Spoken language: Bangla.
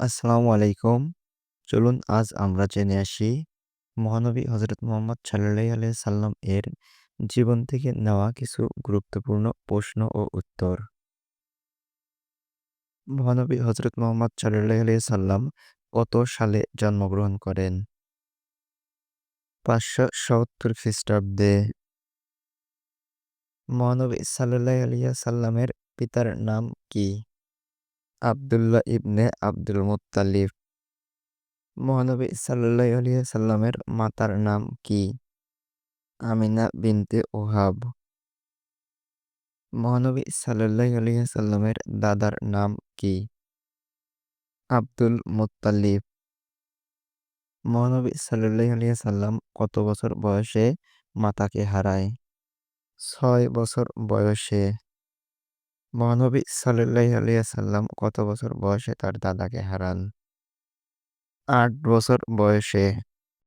আসসালামু আলাইকুম। চলুন আজ আমরা জেনে আসি, মহানবী হজরত মোহাম্মদ আলাইহি সাল্লাম এর জীবন থেকে নেওয়া কিছু গুরুত্বপূর্ণ প্রশ্ন ও উত্তর। মহানবী হজরত মোহাম্মদ আলাইহি সাল্লাম কত সালে জন্মগ্রহণ করেন? ৫৭০ খ্রিস্টাব্দে। মহানবী সাল্লাল্লাহু আলাইহি সাল্লামের পিতার নাম কি? Abdullah ibn Abdul Muttalib. মহানবী আলাইহি সাল্লামের মাতার নাম কি? আমিনা বিনতে ওহাব। মহানবী সাল্লাল্লাহু আলাইহি সাল্লামের দাদার নাম কি? Abdul Muttalib. মহানবী সাল্লাল্লাহু আলাইহি সাল্লাম কত বছর বয়সে মাতাকে হারায়? ছয় বছর বয়সে। মহানবী সাল্লাল্লাহু আলাইহি সাল্লাম কত বছর বয়সে তার দাদাকে হারান? আট বছর বয়সে।